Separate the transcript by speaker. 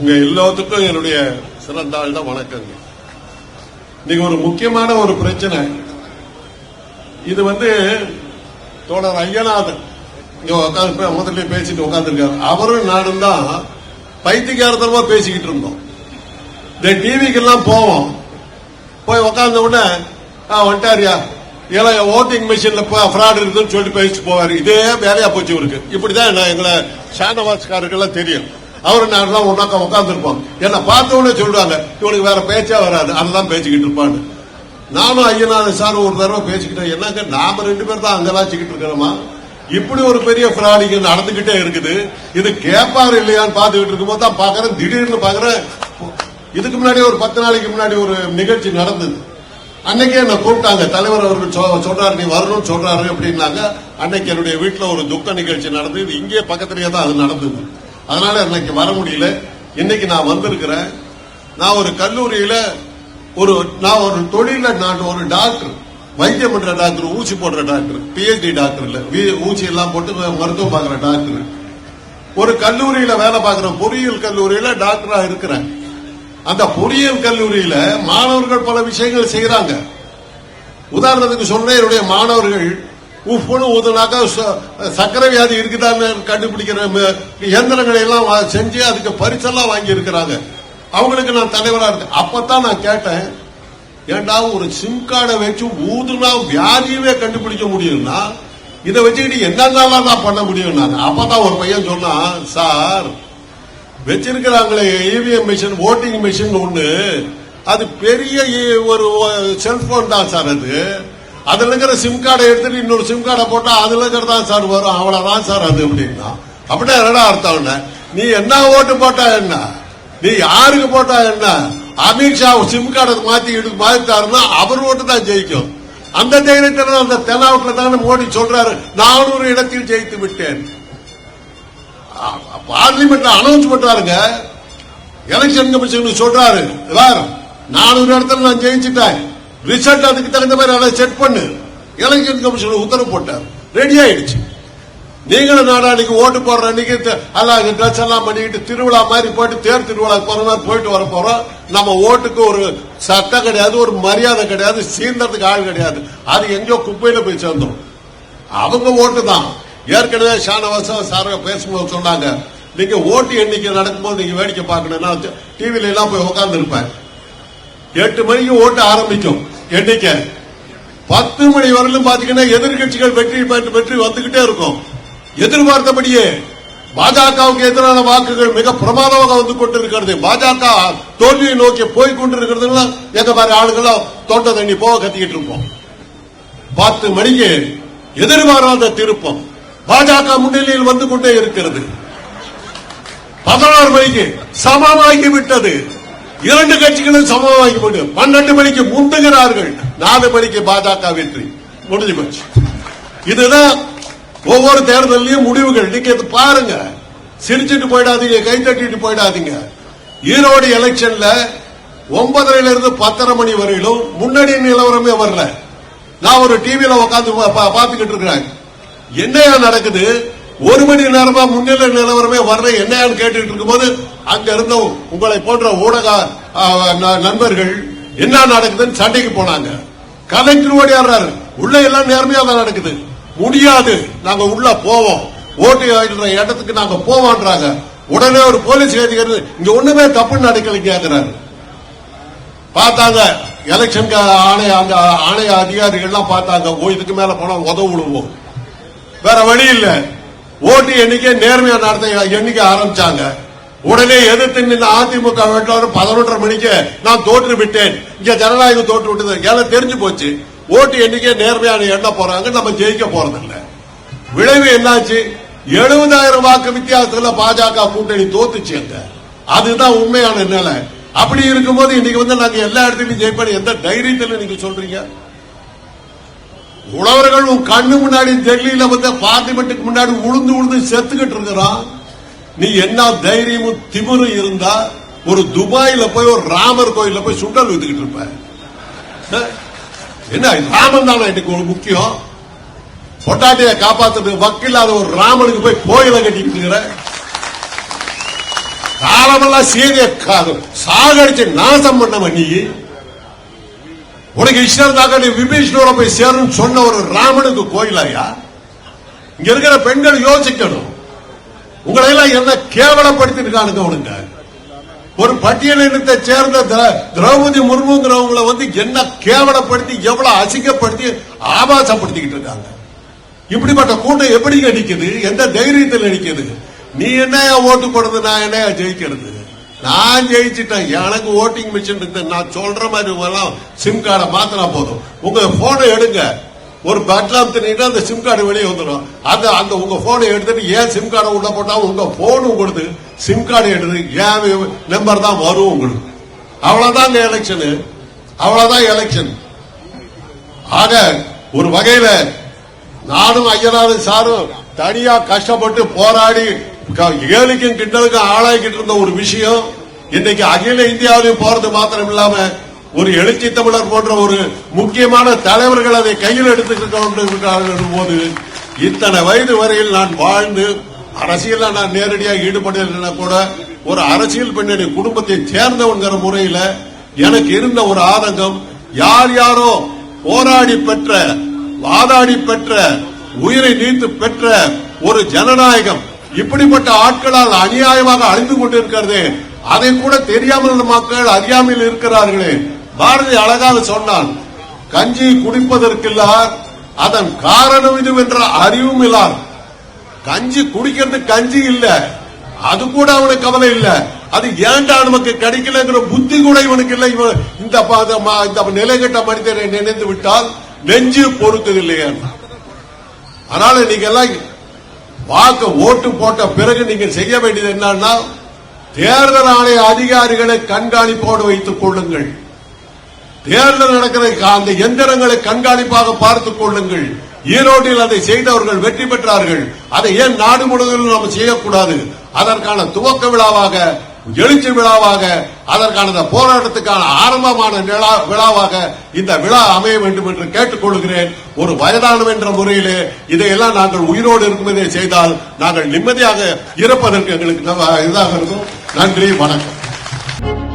Speaker 1: உங்க எல்லாத்துக்கும் என்னுடைய சிறந்த நாள் தான் வணக்கங்க. இன்னைக்கு ஒரு முக்கியமான ஒரு பிரச்சனை. இது வந்து தோழர் ஐயநாதன். இங்க உட்காந்து முதல்ல பேசிட்டு உட்காந்துருக்காரு அவரும் நானும் தான் பைத்தியகாரத்தனமா பேசிக்கிட்டு இருந்தோம். இந்த டிவிக்கு எல்லாம் போவோம். போய் உட்கார்ந்த உடனே ஆ வந்துட்டாரியா ஏன்னா ஓட்டிங் மிஷின்ல ஃப்ராட் இருக்குன்னு சொல்லிட்டு பேசிட்டு போவார். இதே வேலையா போச்சு இவருக்கு. இப்படிதான் நான் எங்களை ஷானவாஸ்காருக்கெல்லாம் தெரியும். அவர் நான் தான் ஒன்னாக்கா உட்காந்துருப்போம் என்ன பார்த்தவொடனே சொல்றாங்க இவனுக்கு வேற பேச்சா வராது. அதெல்லாம் பேசிக்கிட்டு இருப்பான்னு. நானும் ஐயனார் சார் ஒரு தடவை பேசிக்கிட்டேன். என்னங்க நாம ரெண்டு பேர் தான் அங்கெல்லாம் வச்சுக்கிட்டு இருக்கிறோமா? இப்படி ஒரு பெரிய பிராணிங்க நடந்துகிட்டே இருக்குது. இது கேப்பார் இல்லையான்னு பார்த்துக்கிட்டு இருக்கும்போது தான் பாக்குறேன் திடீர்னு பாக்குறேன் இதுக்கு முன்னாடி ஒரு பத்து நாளைக்கு முன்னாடி ஒரு நிகழ்ச்சி நடந்தது. அன்னைக்கே என்ன கூப்பிட்டாங்க. தலைவர் அவர்கள் சொ- சொல்றாரு நீ வரணும்னு சொல்றாரு அப்படின்னாங்க. அன்னைக்கு என்னுடைய வீட்டுல ஒரு துக்க நிகழ்ச்சி நடந்தது. இங்கே பக்கத்துலயே தான் அது நடந்தது. அதனால இன்னைக்கு வர முடியல. இன்னைக்கு நான் வந்திருக்கிறேன். நான் ஒரு கல்லூரியில ஒரு நான் ஒரு தொழில நான் ஒரு டாக்டர். வைத்தியம் பண்ற டாக்டர் ஊசி போடுற டாக்டர் பிஹெச்டி டாக்டர் இல்ல. ஊசி எல்லாம் போட்டு மருத்துவம் பார்க்குற டாக்டர். ஒரு கல்லூரியில வேலை பார்க்குற பொறியியல் கல்லூரியில டாக்டரா இருக்கிறேன். அந்த பொறியியல் கல்லூரியில மாணவர்கள் பல விஷயங்கள் செய்யறாங்க உதாரணத்துக்கு சொன்னேன் என்னுடைய மாணவர்கள் உப்புன்னு ஊதுனாக்கா ச- சர்க்கரை வியாதி இருக்குதான்னு கண்டுபிடிக்கிற இயந்திரங்களை எல்லாம் செஞ்சு அதுக்கு பரிசெல்லாம் வாங்கி இருக்கிறாங்க அவங்களுக்கு நான் தலைவராக இருக்கேன். அப்பதான் நான் கேட்டேன் ஏண்டா ஒரு சிம் கார்டை வச்சு ஊதுனா வியாதியவே கண்டுபிடிக்க முடியும்னா இதை வச்சுக்கிட்டு என்னென்னலாம் நான் பண்ண முடியும் நான் அப்பதான் ஒரு பையன் சொன்னான் சார் வச்சிருக்கிறாங்களே இவிஎம் மிஷின் ஓட்டிங் மிஷின் ஒண்ணு. அது பெரிய ஒரு செல்போன் தான் சார் அது. அதுல இருக்கிற சிம் கார்டை எடுத்துட்டு இன்னொரு சிம் கார்டை போட்டா அதுல இருக்கிறதா சார் வரும்? அவ்வளவுதான் சார் அது அப்படின்னா. அப்படின்னா என்னடா அர்த்தம் நீ என்ன ஓட்டு போட்டா என்ன? நீ யாருக்கு போட்டா என்ன? அமித்ஷா சிம் கார்டை மாத்தி எடுத்து அவர் ஓட்டு தான் ஜெயிக்கும். அந்த தைரியத்தில் அந்த தென்னாவுக்குல தானே மோடி சொல்றாரு நானூறு இடத்தில் ஜெயித்து விட்டேன். பார்லிமெண்ட்ல அனௌன்ஸ் பண்றாருங்க. எலெக்ஷன் கமிஷன் சொல்றாரு. வேற நானூறு இடத்துல நான் ஜெயிச்சுட்டேன். ரிசல்ட் அதுக்கு தகுந்த மாதிரி அதை செக் பண்ணு. எலெக்ஷன் கமிஷன் உத்தரவு போட்டார். ரெடி ஆயிடுச்சு. நீங்களும் நாடாளிக்கு ஓட்டு போடுற அன்னைக்கு த- ட்ரெஸ் எல்லாம் பண்ணிக்கிட்டு திருவிழா மாதிரி போயிட்டு தேர் திருவிழா போற மாதிரி போயிட்டு வர போறோம். நம்ம ஓட்டுக்கு ஒரு சட்டம் கிடையாது ஒரு மரியாதை கிடையாது சீர்ந்தறதுக்கு ஆள் கிடையாது. அது எங்கேயோ குப்பையில போய் சேர்ந்தோம் அவங்க ஓட்டு தான். ஏற்கனவே ஷானவாசம் சார பேசும்போது சொன்னாங்க நீங்க ஓட்டு எண்ணிக்கை நடக்கும்போது நீங்க வேடிக்கை பார்க்கணும்னா டிவில எல்லாம் போய் உட்கார்ந்து இருப்பேன் எட்டு மணிக்கு ஓட்டு ஆரம்பிக்கும். எண்ணிக்கை பத்து மணி வரலும் பாத்தீங்கன்னா எதிர்கட்சிகள் வெற்றி பெற்று வெற்றி வந்துகிட்டே இருக்கும். எதிர்பார்த்தபடியே பாஜகவுக்கு எதிரான வாக்குகள் மிக பிரமாதமாக வந்து கொண்டிருக்கிறது. பாஜக தோல்வியை நோக்கி போய் கொண்டிருக்கிறதுல எங்க மாதிரி ஆளுகளும் தொண்டை தண்ணி போக கத்திக்கிட்டு இருப்போம். பத்து மணிக்கு எதிர்பாராத திருப்பம் பாஜக முன்னிலையில் வந்து கொண்டே இருக்கிறது. பதினாறு மணிக்கு சமமாகி விட்டது. இரண்டு கட்சிகளும் சமமாகி கொண்டு பன்னெண்டு மணிக்கு முந்துகிறார்கள் நாலு மணிக்கு பாஜக வெற்றி. முடிஞ்சு போச்சு. இதுதான் ஒவ்வொரு தேர்தலையும் முடிவுகள். நீங்க இது பாருங்க. சிரிச்சிட்டு போயிடாதீங்க கை தட்டிட்டு போயிடாதீங்க. ஈரோடு எலெக்ஷன்ல ஒன்பதரையில இருந்து பத்தரை மணி வரையிலும் முன்னணி நிலவரமே வரல. நான் ஒரு டிவியில உட்காந்து பாத்துக்கிட்டு இருக்கிறேன். என்னையா நடக்குது? ஒரு மணி நேரமா முன்னிலை நிலவரமே வரல. என்னையான்னு கேட்டுட்டு இருக்கும்போது அங்க இருந்த உங்களை போன்ற ஊடக ந- நண்பர்கள் என்ன நடக்குதுன்னு சண்டைக்கு போனாங்க. கலெக்டர் ஓடியாடுறாரு உள்ள எல்லாம் நேர்மையா தான் நடக்குது. முடியாது. நாங்க உள்ள போவோம். ஓட்டு ஆயிடுற இடத்துக்கு நாங்க போவோன்றாங்க. உடனே ஒரு போலீஸ் அதிகாரி இங்க ஒண்ணுமே தப்பு நடக்கலைங்கிறாரு. பார்த்தாங்க. எலெக்ஷன் ஆணைய அந்த ஆணைய அதிகாரிகள்லாம் பார்த்தாங்க. ஓ இதுக்கு மேல போனா உதவு விடுவோம் வேற வழி இல்லை. ஓட்டு எண்ணிக்கை நேர்மையா நடத்த எண்ணிக்கை ஆரம்பிச்சாங்க. உடனே எதிர்த்து நின்ற அதிமுக வேட்பாளர் பதினொன்றரை மணிக்கு நான் தோற்று விட்டேன் இங்க ஜனநாயகம் தோற்று விட்டது. எல்லாம் தெரிஞ்சு போச்சு. ஓட்டு எண்ணிக்கை நேர்மையான எண்ண போறாங்க. நம்ம ஜெயிக்க போறதில்ல. விளைவு என்னாச்சு? எழுபதாயிரம் வாக்கு வித்தியாசத்துல பாஜக கூட்டணி தோத்துச்சு அங்க. அதுதான் உண்மையான நிலை. அப்படி இருக்கும்போது இன்னைக்கு வந்து நாங்க எல்லா இடத்துலயும் ஜெயிப்போம் எந்த தைரியத்தில் நீங்க சொல்றீங்க? உழவர்கள் உன் கண்ணு முன்னாடி டெல்லியில வந்து பார்லிமெண்ட்டுக்கு முன்னாடி உளுந்து உளுந்து செத்துக்கிட்டு இருக்கிறான் நீ என்ன தைரியமும் திமிரும் இருந்தா ஒரு துபாயில போய் ஒரு ராமர் கோயில போய் சுண்டல் வித்துக்கிட்டு இருப்ப. என்ன ராமன் தானே இன்னைக்கு ஒரு முக்கியம். பொட்டாட்டிய காப்பாத்துறது வக்கில்லாத ஒரு ராமனுக்கு போய் கோயிலை கட்டிக்கிட்டு இருக்கிற. காலமெல்லாம் சீதைய சாகடிச்சு நாசம் பண்ணவன் நீ. உனக்கு இஷ்டம் இருந்தாக்க நீ விபீஷணோட போய் சேரும் சொன்ன ஒரு ராமனுக்கு கோயிலாயா இங்க இருக்கிற பெண்கள் யோசிக்கணும். உங்களை எல்லாம் என்ன கேவலப்படுத்திருக்கானுங்க உனங்க ஒரு பட்டியலினத்தை சேர்ந்த திர- திரௌபதி முர்முங்கிறவங்கள வந்து என்ன கேவலப்படுத்தி எவ்வளவு அசிங்கப்படுத்தி ஆபாசப்படுத்திக்கிட்டு இருக்காங்க. இப்படிப்பட்ட கூட்டம் எப்படி நிக்குது? எந்த தைரியத்தில் நிக்குது? நீ என்னையா ஓட்டு போடுறது நான் என்னையா ஜெயிக்கிறது? நான் ஜெயிச்சிட்டேன். எனக்கு ஓட்டிங் மிஷின் இருக்கு. நான் சொல்ற மாதிரி எல்லாம் சிம் கார்டை மாத்தினா போதும். உங்க போனை எடுங்க. ஒரு பட்லாம் தின்னா அந்த சிம் கார்டு வெளியே வந்துடும். அந்த அந்த உங்க போனை எடுத்துட்டு ஏன் சிம் கார்டை உள்ள போட்டா உங்க போன் உங்களுக்கு சிம் கார்டு எடுத்து ஏன் நம்பர் தான் வரும் உங்களுக்கு. அவ்வளவுதான் எலெக்ஷனு அவ்வளவுதான் எலெக்ஷன் ஆக ஒரு வகையில நானும் ஐயனாரும் சாரும் தனியா கஷ்டப்பட்டு போராடி ஏழுக்கும் கிண்டலுக்கும் ஆளாக்கிட்டு இருந்த ஒரு விஷயம் இன்னைக்கு அகில இந்தியாவிலையும் போறது மாத்திரம் இல்லாம ஒரு எழுச்சி தமிழர் போன்ற ஒரு முக்கியமான தலைவர்கள் அதை கையில் எடுத்துக்கிட்டு போது இத்தனை வயது வரையில் நான் வாழ்ந்து அரசியல்ல நான் நேரடியாக ஈடுபடலைன்னா கூட ஒரு அரசியல் பின்னணி குடும்பத்தை சேர்ந்தவங்கிற முறையில எனக்கு இருந்த ஒரு ஆதங்கம் யார் யாரோ போராடி பெற்ற வாதாடி பெற்ற உயிரை நீத்து பெற்ற ஒரு ஜனநாயகம். இப்படிப்பட்ட ஆட்களால் அநியாயமாக அழிந்து கொண்டிருக்கிறது அதை கூட தெரியாமல் மக்கள் அறியாமல் இருக்கிறார்களே. பாரதி அழகாக சொன்னான் கஞ்சி குடிப்பதற்கில்லார் அதன் காரணம் இது என்ற அறிவும் இல்லார். கஞ்சி குடிக்கிறது கஞ்சி இல்ல அது கூட அவனுக்கு கவலை இல்ல. அது ஏன்டா நமக்கு கிடைக்கலங்கிற புத்தி கூட இவனுக்கு இல்லை. இவன் இந்த ப- இந்த நிலைகட்ட மனிதனை நினைந்து விட்டால் நெஞ்சு பொறுத்ததில்லையே. அதனால நீங்க எல்லாம் வாக்கு ஓட்டு போட்ட பிறகு நீங்க செய்ய வேண்டியது என்னன்னா தேர்தல் ஆணைய அதிகாரிகளை கண்காணிப்போடு வைத்துக் கொள்ளுங்கள். தேர்தல் நடக்கிற அந்த எந்திரங்களை கண்காணிப்பாக பார்த்துக் கொள்ளுங்கள். ஈரோட்டில் அதை செய்தவர்கள் வெற்றி பெற்றார்கள். அதை ஏன் நாடு முழுவதும் நாம் செய்யக்கூடாது? அதற்கான துவக்க விழாவாக எழுச்சி விழாவாக அதற்கான போராட்டத்துக்கான ஆரம்பமான விழாவாக இந்த விழா அமைய வேண்டும் என்று கேட்டுக்கொள்கிறேன். ஒரு வயதானம் என்ற முறையிலே இதையெல்லாம் நாங்கள் உயிரோடு இருக்கும்போதே செய்தால் நாங்கள் நிம்மதியாக இருப்பதற்கு எங்களுக்கு இதாக இருக்கும். நன்றி வணக்கம்.